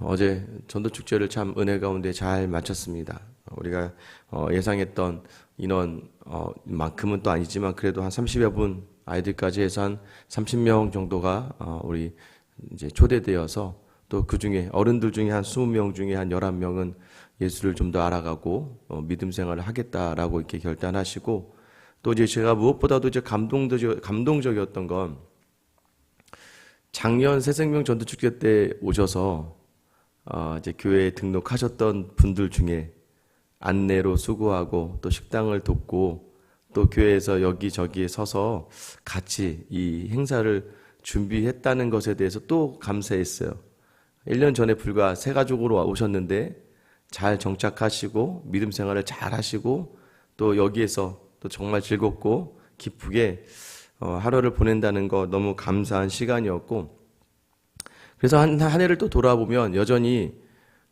어제 전도 축제를 참 은혜 가운데 잘 마쳤습니다. 우리가 어, 예상했던 인원만큼은 또 아니지만 그래도 한 30여 분 아이들까지 해서 한 30명 정도가 어, 우리 이제 초대되어서 또 그 중에 어른들 중에 한 20명 중에 한 11명은 예수를 좀 더 알아가고 어, 믿음 생활을 하겠다라고 이렇게 결단하시고 또 이제 제가 무엇보다도 이제 감동적 감동적이었던 건 작년 새생명 전도축제 때 오셔서 어, 이제 교회에 등록하셨던 분들 중에 안내로 수고하고 또 식당을 돕고 또 교회에서 여기저기에 서서 같이 이 행사를 준비했다는 것에 대해서 또 감사했어요. 1년 전에 불과 세 가족으로 오셨는데 잘 정착하시고 믿음 생활을 잘 하시고 또 여기에서 또 정말 즐겁고 기쁘게 어, 하루를 보낸다는 거 너무 감사한 시간이었고 그래서 한, 한 해를 또 돌아보면 여전히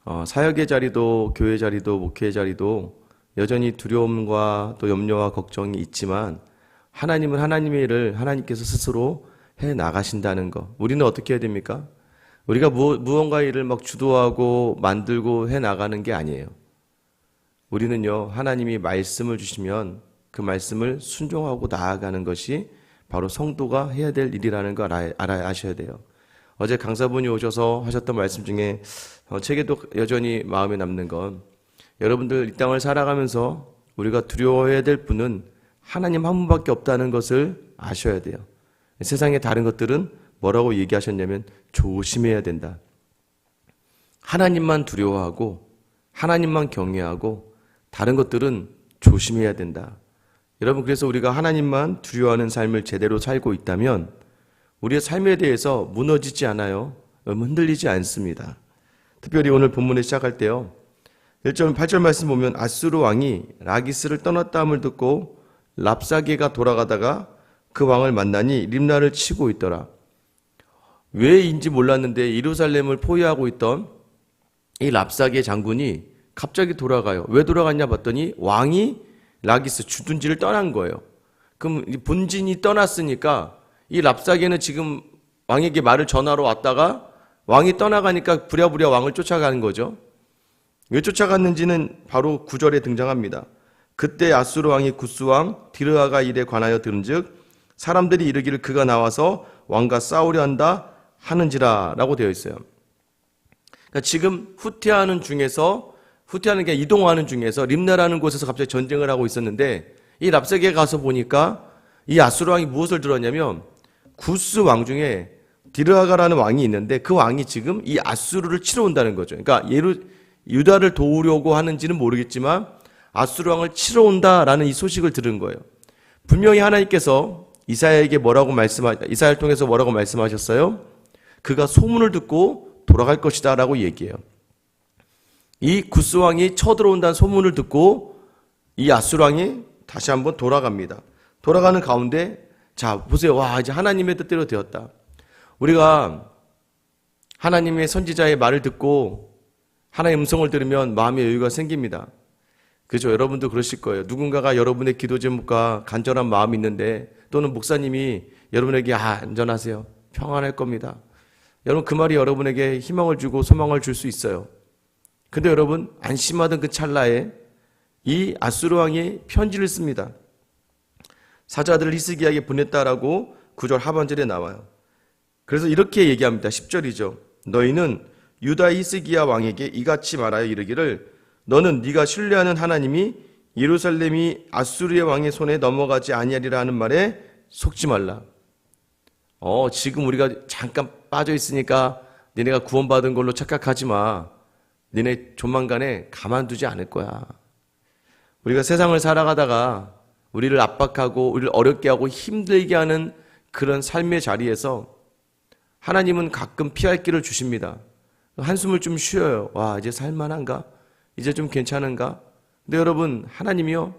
어, 사역의 자리도 교회 자리도 목회 자리도 여전히 두려움과 또 염려와 걱정이 있지만 하나님은 하나님의 일을 하나님께서 스스로 해 나가신다는 거. 우리는 어떻게 해야 됩니까? 우리가 무, 무언가 일을 막 주도하고 만들고 해 나가는 게 아니에요. 우리는요, 하나님이 말씀을 주시면 그 말씀을 순종하고 나아가는 것이 바로 성도가 해야 될 일이라는 걸 알아야, 알아야 아셔야 돼요. 어제 강사분이 오셔서 하셨던 말씀 중에 어, 책에도 여전히 마음에 남는 건 여러분들 이 땅을 살아가면서 우리가 두려워해야 될 분은 하나님 한 분밖에 없다는 것을 아셔야 돼요. 세상의 다른 것들은 뭐라고 얘기하셨냐면 조심해야 된다. 하나님만 두려워하고 하나님만 경외하고 다른 것들은 조심해야 된다. 여러분 그래서 우리가 하나님만 두려워하는 삶을 제대로 살고 있다면 우리의 삶에 대해서 무너지지 않아요. 흔들리지 않습니다. 특별히 오늘 본문에 시작할 때요. 1절 8절 말씀 보면 아수르 왕이 라기스를 떠났다함을 듣고 랍사게가 돌아가다가 그 왕을 만나니 림나를 치고 있더라. 왜인지 몰랐는데 예루살렘을 포위하고 있던 이 랍사게 장군이 갑자기 돌아가요. 왜 돌아갔냐 봤더니 왕이 라기스 주둔지를 떠난 거예요. 그럼 본진이 떠났으니까 이 랍사게는 지금 왕에게 말을 전하러 왔다가 왕이 떠나가니까 부랴부랴 왕을 쫓아가는 거죠. 왜 쫓아갔는지는 바로 구절에 등장합니다. 그때 아수르 왕이 구스 왕 디르아가 일에 관하여 들은즉 사람들이 이르기를 그가 나와서 왕과 싸우려 한다 하는지라라고 되어 있어요. 그러니까 지금 후퇴하는 중에서 후퇴하는 게 이동하는 중에서 림나라는 곳에서 갑자기 전쟁을 하고 있었는데 이 랍세게 가서 보니까 이 아수르 왕이 무엇을 들었냐면 구스 왕 중에 디르아가라는 왕이 있는데 그 왕이 지금 이 아수르를 치러 온다는 거죠. 그러니까 예루 유다를 도우려고 하는지는 모르겠지만 아수르 왕을 치러 온다라는 이 소식을 들은 거예요. 분명히 하나님께서 이사야에게 뭐라고 말씀하 이사야를 통해서 뭐라고 말씀하셨어요? 그가 소문을 듣고 돌아갈 것이다라고 얘기해요. 이 구스 왕이 쳐들어온다는 소문을 듣고 이 아수르 왕이 다시 한번 돌아갑니다. 돌아가는 가운데 자 보세요. 와 이제 하나님의 뜻대로 되었다. 우리가 하나님의 선지자의 말을 듣고 하나의 음성을 들으면 마음의 여유가 생깁니다. 그죠? 여러분도 그러실 거예요. 누군가가 여러분의 기도 제목과 간절한 마음이 있는데 또는 목사님이 여러분에게 아, 안전하세요. 평안할 겁니다. 여러분 그 말이 여러분에게 희망을 주고 소망을 줄 수 있어요. 근데 여러분 안심하던 그 찰나에 이 아수르 왕이 편지를 씁니다. 사자들을 히스기야에게 보냈다라고 구절 하반절에 나와요. 그래서 이렇게 얘기합니다. 10절이죠. 너희는 유다 히스기야 왕에게 이같이 말하여 이르기를 너는 네가 신뢰하는 하나님이 예루살렘이 아수르의 왕의 손에 넘어가지 아니하리라 하는 말에 속지 말라. 어, 지금 우리가 잠깐 빠져 있으니까 니네가 구원받은 걸로 착각하지 마. 니네 조만간에 가만두지 않을 거야. 우리가 세상을 살아가다가 우리를 압박하고 우리를 어렵게 하고 힘들게 하는 그런 삶의 자리에서 하나님은 가끔 피할 길을 주십니다. 한숨을 좀 쉬어요. 와, 이제 살만한가? 이제 좀 괜찮은가? 근데 여러분, 하나님이요?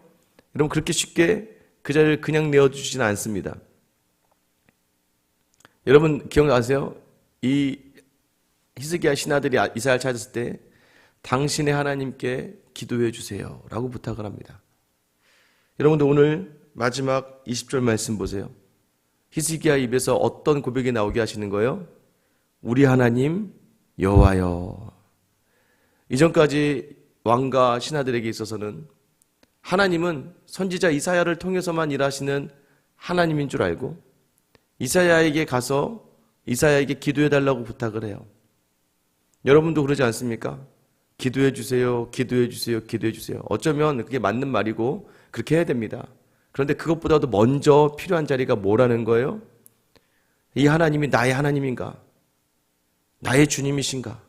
여러분, 그렇게 쉽게 그 자리를 그냥 내어주시진 않습니다. 여러분, 기억나세요? 이 히스기야 신하들이 이사야를 찾았을 때 당신의 하나님께 기도해 주세요. 라고 부탁을 합니다. 여러분들 오늘 마지막 20절 말씀 보세요. 히스기야 입에서 어떤 고백이 나오게 하시는 거예요? 우리 하나님 여호와여 이전까지 왕과 신하들에게 있어서는 하나님은 선지자 이사야를 통해서만 일하시는 하나님인 줄 알고 이사야에게 가서 이사야에게 기도해 달라고 부탁을 해요. 여러분도 그러지 않습니까? 기도해 주세요. 기도해 주세요. 기도해 주세요. 어쩌면 그게 맞는 말이고 그렇게 해야 됩니다. 그런데 그것보다도 먼저 필요한 자리가 뭐라는 거예요? 이 하나님이 나의 하나님인가? 나의 주님이신가?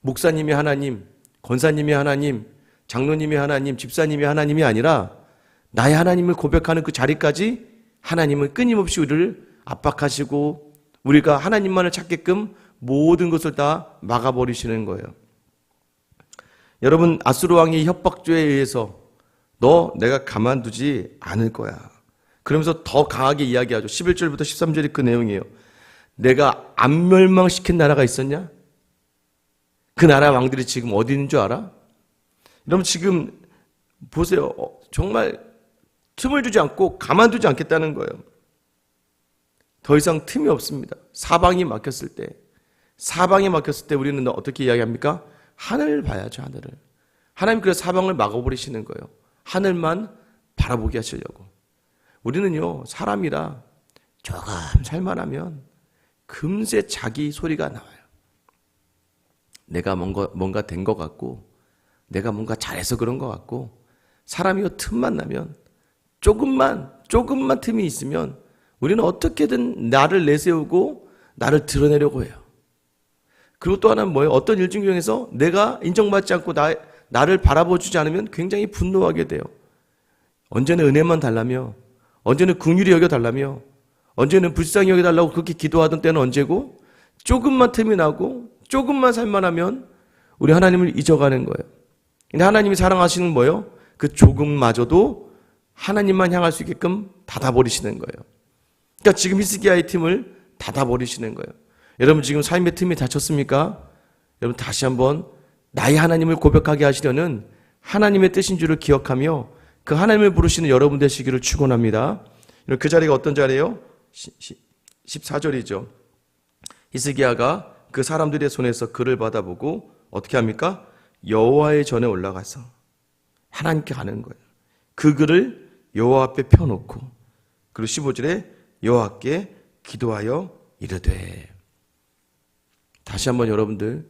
목사님이 하나님, 권사님이 하나님, 장로님이 하나님, 집사님이 하나님이 아니라 나의 하나님을 고백하는 그 자리까지 하나님은 끊임없이 우리를 압박하시고 우리가 하나님만을 찾게끔 모든 것을 다 막아버리시는 거예요. 여러분, 아수르 왕의 협박조에 의해서 너 내가 가만두지 않을 거야. 그러면서 더 강하게 이야기하죠. 11절부터 13절이 그 내용이에요. 내가 안 멸망시킨 나라가 있었냐? 그 나라 왕들이 지금 어디 있는 줄 알아? 여러분 지금 보세요. 어, 정말 틈을 주지 않고 가만두지 않겠다는 거예요. 더 이상 틈이 없습니다. 사방이 막혔을 때, 사방이 막혔을 때 우리는 어떻게 이야기합니까? 하늘을 봐야죠, 하늘을. 하나님 그래서 사방을 막아버리시는 거예요. 하늘만 바라보게 하시려고. 우리는요, 사람이라 조금 살만 하면 금세 자기 소리가 나와요. 내가 뭔가, 뭔가 된 것 같고, 내가 뭔가 잘해서 그런 것 같고, 사람이요, 틈만 나면, 조금만, 조금만 틈이 있으면, 우리는 어떻게든 나를 내세우고, 나를 드러내려고 해요. 그리고 또 하나는 뭐예요? 어떤 일 중에서 내가 인정받지 않고 나, 나를 바라보주지 않으면 굉장히 분노하게 돼요. 언제는 은혜만 달라며, 언제는 긍휼히 여겨 달라며, 언제는 불쌍히 여겨 달라고 그렇게 기도하던 때는 언제고, 조금만 틈이 나고, 조금만 살만하면 우리 하나님을 잊어가는 거예요. 근데 하나님이 사랑하시는 뭐예요? 그 조금마저도 하나님만 향할 수 있게끔 닫아버리시는 거예요. 그러니까 지금 히스기야의 틈을 닫아버리시는 거예요. 여러분 지금 삶의 틈이 닫혔습니까? 여러분 다시 한번 나의 하나님을 고백하게 하시려는 하나님의 뜻인 줄을 기억하며 그 하나님을 부르시는 여러분 되시기를 축원합니다. 그 자리가 어떤 자리예요? 14절이죠. 히스기야가 그 사람들의 손에서 글을 받아보고 어떻게 합니까? 여호와의 전에 올라가서 하나님께 가는 거예요. 그 글을 여호와 앞에 펴놓고 그리고 15절에 여호와께 기도하여 이르되 다시 한번 여러분들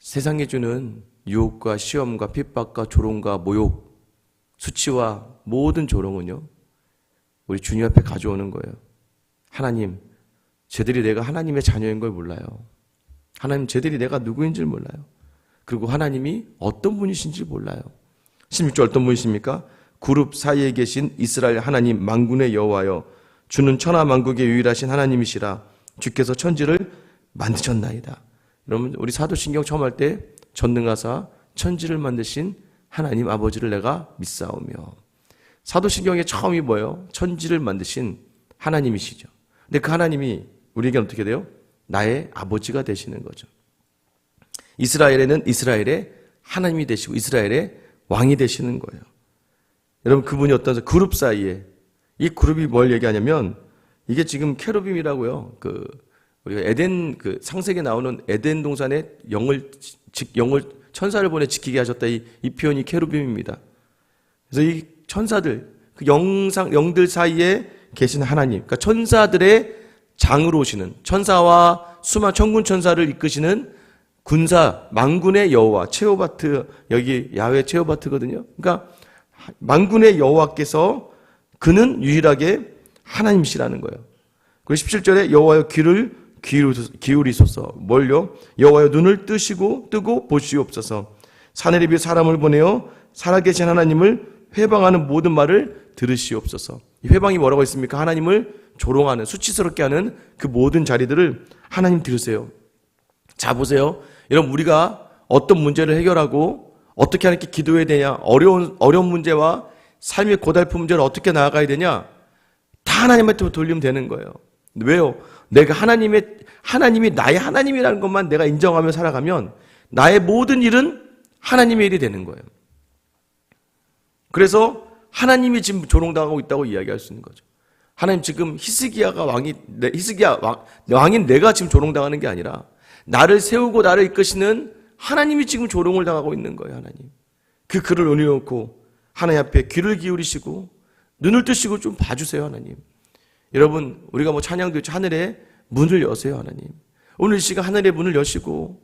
세상에 주는 유혹과 시험과 핍박과 조롱과 모욕 수치와 모든 조롱은요 우리 주님 앞에 가져오는 거예요. 하나님 쟤들이 내가 하나님의 자녀인 걸 몰라요. 하나님 쟤들이 내가 누구인 줄 몰라요. 그리고 하나님이 어떤 분이신지 몰라요. 16절 어떤 분이십니까? 그룹 사이에 계신 이스라엘 하나님 만군의 여호와여 주는 천하 만국의 유일하신 하나님이시라 주께서 천지를 만드셨나이다. 여러분 우리 사도신경 처음 할 때 전능하사 천지를 만드신 하나님 아버지를 내가 믿사오며 사도신경의 처음이 뭐예요? 천지를 만드신 하나님이시죠. 근데 그 하나님이 우리에게 어떻게 돼요? 나의 아버지가 되시는 거죠. 이스라엘에는 이스라엘의 하나님이 되시고 이스라엘의 왕이 되시는 거예요. 여러분 그분이 어떤 그룹 사이에 이 그룹이 뭘 얘기하냐면 이게 지금 캐로빔이라고요. 그 우리가 에덴 그 상세기에 나오는 에덴 동산에 영을 직 영을 천사를 보내 지키게 하셨다 이, 이 표현이 캐로빔입니다. 그래서 이 천사들 그 영상 영들 사이에 계신 하나님, 그러니까 천사들의 장으로 오시는 천사와 수만 천군 천사를 이끄시는 군사 만군의 여호와 체오바트 여기 야훼 체오바트거든요. 그러니까 만군의 여호와께서 그는 유일하게 하나님이시라는 거예요. 그리고 17절에 여호와여 귀를 기울이소서 뭘요? 여호와여 눈을 뜨시고 뜨고 보시옵소서 사내립이 사람을 보내어 살아계신 하나님을 회방하는 모든 말을 들으시옵소서. 이 회방이 뭐라고 있습니까? 하나님을 조롱하는 수치스럽게 하는 그 모든 자리들을 하나님 들으세요. 자 보세요. 여러분 우리가 어떤 문제를 해결하고 어떻게 하나님께 기도해야 되냐? 어려운 어려운 문제와 삶의 고달픈 문제를 어떻게 나아가야 되냐? 다 하나님한테 돌리면 되는 거예요. 왜요? 내가 하나님의 하나님이 나의 하나님이라는 것만 내가 인정하며 살아가면 나의 모든 일은 하나님의 일이 되는 거예요. 그래서 하나님이 지금 조롱당하고 있다고 이야기할 수 있는 거죠. 하나님 지금 히스기야가 왕이 히스기야 왕, 왕인 내가 지금 조롱당하는 게 아니라 나를 세우고 나를 이끄시는 하나님이 지금 조롱을 당하고 있는 거예요, 하나님. 그 글을 올려놓고 하나님 앞에 귀를 기울이시고 눈을 뜨시고 좀 봐주세요, 하나님. 여러분, 우리가 뭐 찬양도 있죠. 하늘에 문을 여세요, 하나님. 오늘 이 시간 하늘의 문을 여시고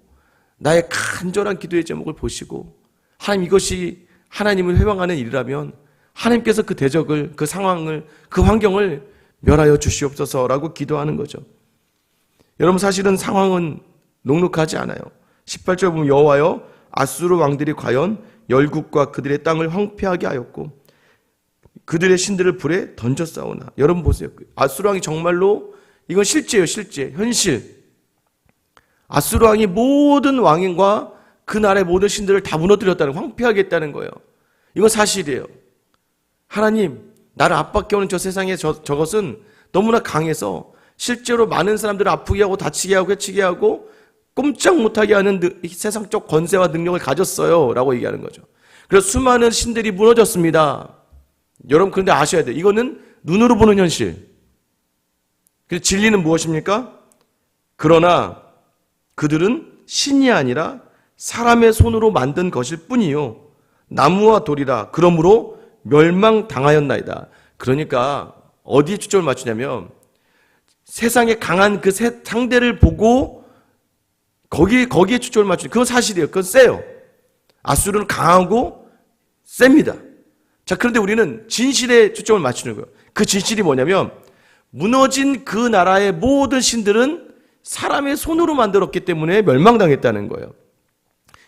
나의 간절한 기도의 제목을 보시고 하나님 이것이 하나님을 회방하는 일이라면 하나님께서 그 대적을, 그 상황을, 그 환경을 멸하여 주시옵소서라고 기도하는 거죠. 여러분 사실은 상황은 녹록하지 않아요. 18절 보면 여호와여 아수르 왕들이 과연 열국과 그들의 땅을 황폐하게 하였고 그들의 신들을 불에 던져 싸우나 여러분 보세요. 아수르 왕이 정말로 이건 실제예요, 실제. 현실. 아수르 왕이 모든 왕인과 그 나라의 모든 신들을 다 무너뜨렸다는 황폐하게 했다는 거예요. 이건 사실이에요. 하나님, 나를 압박해 오는 저 세상에 저, 저것은 너무나 강해서 실제로 많은 사람들을 아프게 하고 다치게 하고 해치게 하고 꼼짝 못하게 하는 세상적 권세와 능력을 가졌어요. 라고 얘기하는 거죠. 그래서 수많은 신들이 무너졌습니다. 여러분, 그런데 아셔야 돼요. 이거는 눈으로 보는 현실. 그래서 진리는 무엇입니까? 그러나 그들은 신이 아니라 사람의 손으로 만든 것일 뿐이요. 나무와 돌이라. 그러므로 멸망당하였나이다. 그러니까 어디에 초점을 맞추냐면 세상에 강한 그 세- 상대를 보고 거기 거기에 초점을 맞추는 그건 사실이에요. 그건 세요. 아수르는 강하고 셉니다. 자, 그런데 우리는 진실에 초점을 맞추는 거예요. 그 진실이 뭐냐면 무너진 그 나라의 모든 신들은 사람의 손으로 만들었기 때문에 멸망당했다는 거예요.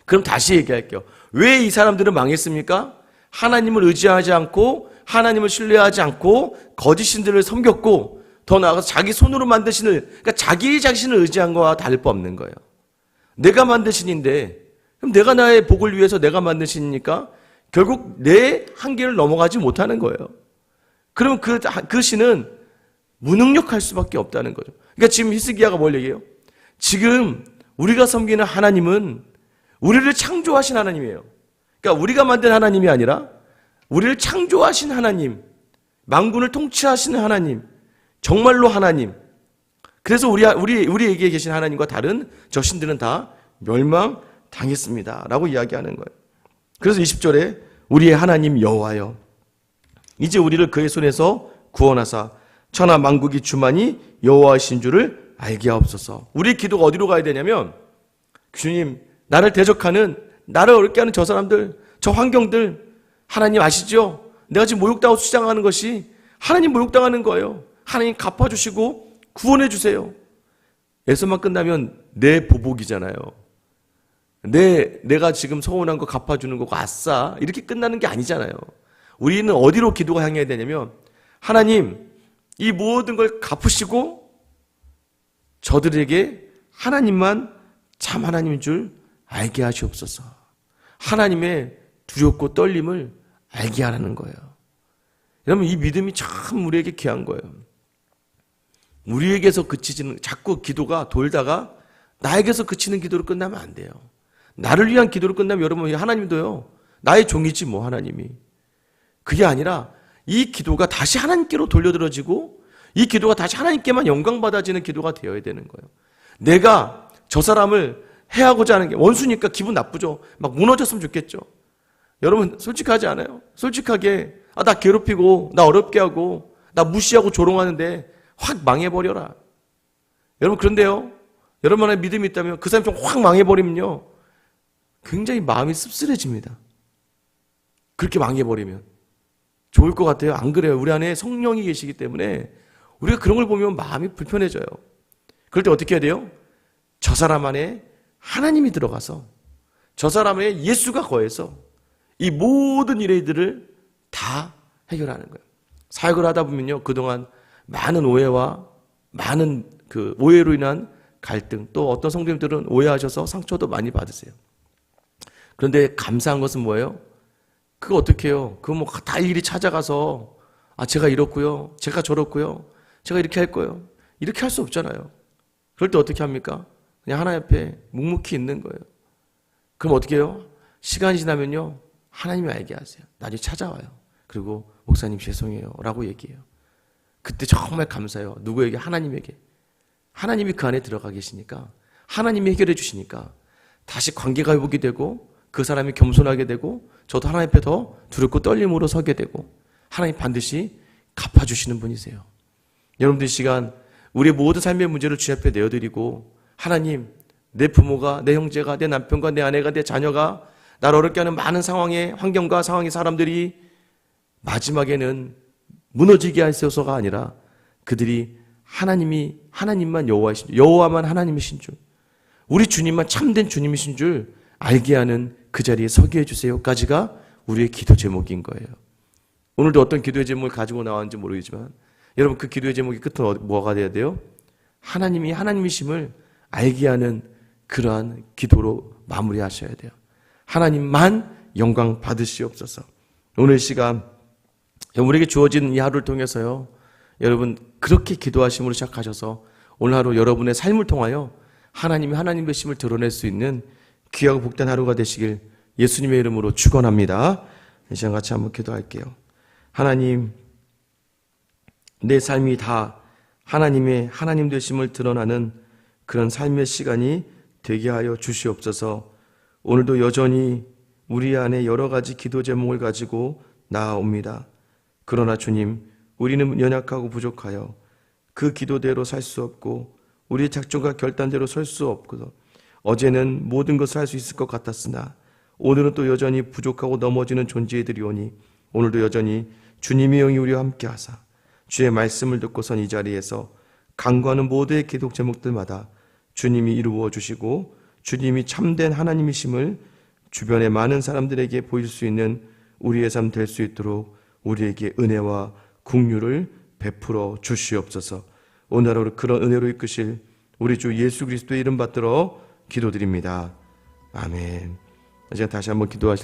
그럼 다시 얘기할게요. 왜 이 사람들은 망했습니까? 하나님을 의지하지 않고 하나님을 신뢰하지 않고 거짓 신들을 섬겼고 더 나아가서 자기 손으로 만든 신을 그러니까 자기 자신을 의지한 거와 다를 바 없는 거예요. 내가 만든 신인데 그럼 내가 나의 복을 위해서 내가 만든 신이니까 결국 내 한계를 넘어가지 못하는 거예요. 그럼 그, 그 신은 무능력할 수밖에 없다는 거죠. 그러니까 지금 히스기야가 뭘 얘기해요? 지금 우리가 섬기는 하나님은 우리를 창조하신 하나님이에요. 그러니까 우리가 만든 하나님이 아니라 우리를 창조하신 하나님, 망군을 통치하시는 하나님, 정말로 하나님. 그래서 우리 우리 우리에게 계신 하나님과 다른 저 신들은 다 멸망 당했습니다라고 이야기하는 거예요. 그래서 20절에 우리의 하나님 여호와여 이제 우리를 그의 손에서 구원하사 천하 만국이 주만이 여호와이신 줄을 알게 하옵소서. 우리 기도가 어디로 가야 되냐면 주님 나를 대적하는 나를 어렵게 하는 저 사람들 저 환경들 하나님 아시죠? 내가 지금 모욕당하고 수장하는 것이 하나님 모욕당하는 거예요. 하나님 갚아주시고 구원해 주세요. 에서만 끝나면 내 보복이잖아요. 내 내가 지금 서운한 거 갚아주는 거고 아싸 이렇게 끝나는 게 아니잖아요. 우리는 어디로 기도가 향해야 되냐면 하나님 이 모든 걸 갚으시고 저들에게 하나님만 참 하나님인 줄 알게 하시옵소서. 하나님의 두렵고 떨림을 알게 하라는 거예요. 여러분 이 믿음이 참 우리에게 귀한 거예요. 우리에게서 그치지는 자꾸 기도가 돌다가 나에게서 그치는 기도로 끝나면 안 돼요. 나를 위한 기도로 끝나면 여러분 하나님도요. 나의 종이지 뭐 하나님이. 그게 아니라 이 기도가 다시 하나님께로 돌려들어지고 이 기도가 다시 하나님께만 영광 받아지는 기도가 되어야 되는 거예요. 내가 저 사람을 해하고자 하는 게 원수니까 기분 나쁘죠. 막 무너졌으면 좋겠죠. 여러분 솔직하지 않아요? 솔직하게 아, 나 괴롭히고 나 어렵게 하고 나 무시하고 조롱하는데 확 망해버려라. 여러분 그런데요. 여러분의 믿음이 있다면 그 사람이 좀 확 망해버리면요. 굉장히 마음이 씁쓸해집니다. 그렇게 망해버리면. 좋을 것 같아요. 안 그래요. 우리 안에 성령이 계시기 때문에 우리가 그런 걸 보면 마음이 불편해져요. 그럴 때 어떻게 해야 돼요? 저 사람 안에 하나님이 들어가서 저 사람의 예수가 거해서 이 모든 일들을 다 해결하는 거예요. 사역을 하다 보면요. 그동안 많은 오해와 많은 그 오해로 인한 갈등 또 어떤 성도님들은 오해하셔서 상처도 많이 받으세요. 그런데 감사한 것은 뭐예요? 그거 어떻게 해요? 그거 뭐 다 일일이 찾아가서 아 제가 이렇고요. 제가 저렇고요. 제가 이렇게 할 거예요. 이렇게 할 수 없잖아요. 그럴 때 어떻게 합니까? 그냥 하나 옆에 묵묵히 있는 거예요. 그럼 어떻게 해요? 시간이 지나면요. 하나님이 알게 하세요. 나중에 찾아와요. 그리고 목사님 죄송해요. 라고 얘기해요. 그때 정말 감사해요. 누구에게? 하나님에게. 하나님이 그 안에 들어가 계시니까 하나님이 해결해 주시니까 다시 관계가 회복이 되고 그 사람이 겸손하게 되고 저도 하나님 앞에 더 두렵고 떨림으로 서게 되고 하나님 반드시 갚아주시는 분이세요. 여러분들 이 시간 우리의 모든 삶의 문제를 주님 앞에 내어드리고 하나님 내 부모가 내 형제가 내 남편과 내 아내가 내 자녀가 나를 어렵게 하는 많은 상황의 환경과 상황의 사람들이 마지막에는 무너지게 하셔서가 아니라 그들이 하나님이 하나님만 여호와이신 여호와만 하나님이신 줄 우리 주님만 참된 주님이신 줄 알게 하는 그 자리에 서게 해주세요까지가 우리의 기도 제목인 거예요. 오늘도 어떤 기도의 제목을 가지고 나왔는지 모르겠지만 여러분 그 기도의 제목이 끝은 어- 뭐가 돼야 돼요? 하나님이 하나님이심을 알게 하는 그러한 기도로 마무리하셔야 돼요. 하나님만 영광 받으시옵소서. 오늘 시간 우리에게 주어진 이 하루를 통해서요. 여러분 그렇게 기도하심으로 시작하셔서 오늘 하루 여러분의 삶을 통하여 하나님이 하나님의 심을 드러낼 수 있는 귀하고 복된 하루가 되시길 예수님의 이름으로 축원합니다. 이 시간 같이 한번 기도할게요. 하나님 내 삶이 다 하나님의 하나님 되심을 드러나는 그런 삶의 시간이 되게 하여 주시옵소서. 오늘도 여전히 우리 안에 여러 가지 기도 제목을 가지고 나아옵니다. 그러나 주님, 우리는 연약하고 부족하여 그 기도대로 살 수 없고 우리의 작정과 결단대로 설 수 없고 어제는 모든 것을 할 수 있을 것 같았으나 오늘은 또 여전히 부족하고 넘어지는 존재들이오니 오늘도 여전히 주님의 영이 우리와 함께 하사 주의 말씀을 듣고선 이 자리에서 강구하는 모두의 기독 제목들마다 주님이 이루어 주시고 주님이 참된 하나님이심을 주변의 많은 사람들에게 보일 수 있는 우리의 삶 될 수 있도록 우리에게 은혜와 국류를 베풀어 주시옵소서. 오늘 하루 그런 은혜로 이끄실 우리 주 예수 그리스도의 이름 받들어 기도드립니다. 아멘. 이제 다시 한번 기도하실